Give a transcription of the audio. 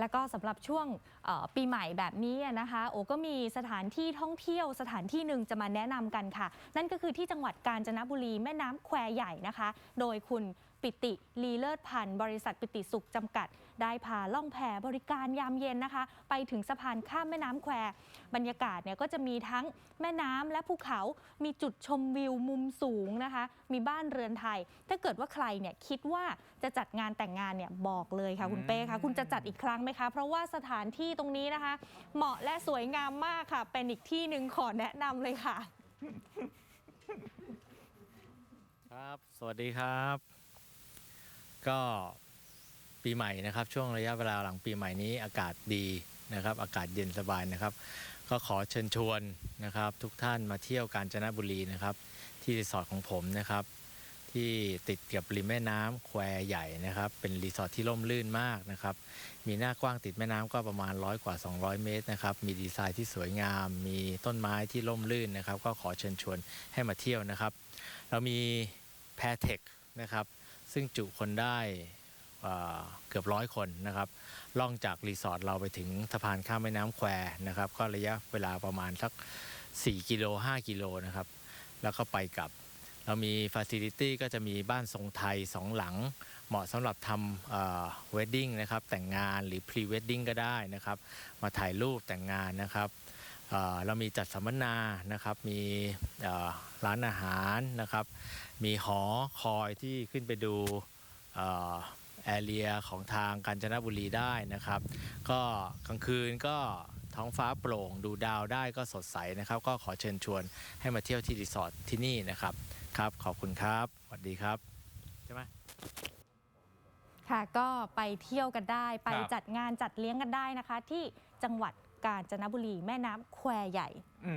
แล้วก็สำหรับช่วงเอ่อปีใหม่แบบนี้นะคะ โอก็มีสถานที่ท่องเที่ยวสถานที่หนึ่งจะมาแนะนำกันค่ะ นั่นก็คือที่จังหวัดกาญจนบุรีแม่น้ำแควใหญ่นะคะ โดยคุณ ปิติลีเลิศพันธ์บริษัทปิติสุขจำกัด ได้พาล่องแพบริการยามเย็นนะคะ ไปถึงสะพานข้ามแม่น้ำแคว บรรยากาศเนี่ยก็จะมีทั้งแม่น้ำและภูเขา มีจุดชมวิวมุมสูงนะคะ มีบ้านเรือนไทย ถ้าเกิดว่าใครเนี่ยคิดว่าจะจัดงานแต่งงานเนี่ยบอกเลยค่ะคุณเป้คะคุณจะจัดอีกครั้งไหมคะ เพราะว่าสถานที่ตรงนี้นะคะ เหมาะและสวยงามมากค่ะ เป็นอีกที่หนึ่งขอแนะนำเลยค่ะ ครับ สวัสดีครับ ก็ปีใหม่นะครับ ช่วงระยะเวลาหลังปีใหม่นี้อากาศดีนะครับ อากาศเย็นสบายนะครับ ก็ขอเชิญชวนนะครับ ทุกท่านมาเที่ยวกาญจนบุรีนะครับ ที่รีสอร์ทของผมนะครับ ที่ติดกับริมแม่น้ำแควใหญ่นะครับ เป็นรีสอร์ทที่ร่มรื่นมากนะครับ มีหน้ากว้างติดแม่น้ำก็ประมาณร้อยกว่า 200 เมตรนะครับ มีดีไซน์ที่สวยงาม มีต้นไม้ที่ร่มรื่นนะครับ ก็ขอเชิญชวนให้มาเที่ยวนะครับ เรามีแพเทคนะครับ ซึ่งจุคนได้เกือบร้อยคนนะครับ ล่องจากรีสอร์ทเราไปถึงสะพานข้ามแม่น้ำแควนะครับ ก็ระยะเวลาประมาณสัก 4 กิโล 5 กิโลนะครับ แล้วก็ไปกลับ เรามีฟ a ซิลิตี้ก็จะมีบ้านทรงไทย 2 หลัง เหมาะสำหรับทำเวดดิ้งนะครับ แต่งงานหรือพรีเวดดิ้งก็ได้นะครับ มาถ่ายรูปแต่งงานนะครับ เอ่อเรามีจัดสัมมนานะครับ มีเอ่อร้านอาหารนะครับ มีหอคอยที่ขึ้นไปดูแอเรียของทางกาญจนบุรีได้นะครับ ก็กลางคืนก็ท้องฟ้าโปร่งดูดาวได้ก็สดใสนะครับ ก็ขอเชิญชวนให้มาเที่ยวที่รีสอร์ทที่นี่นะครับครับ ขอบคุณครับสวัสดีครับใช่ไหมค่ะก็ไปเที่ยวกันได้ ไปครับจัดงานจัดเลี้ยงกันได้นะคะ ที่จังหวัด กาญจนบุรีแม่น้ำแควใหญ่อื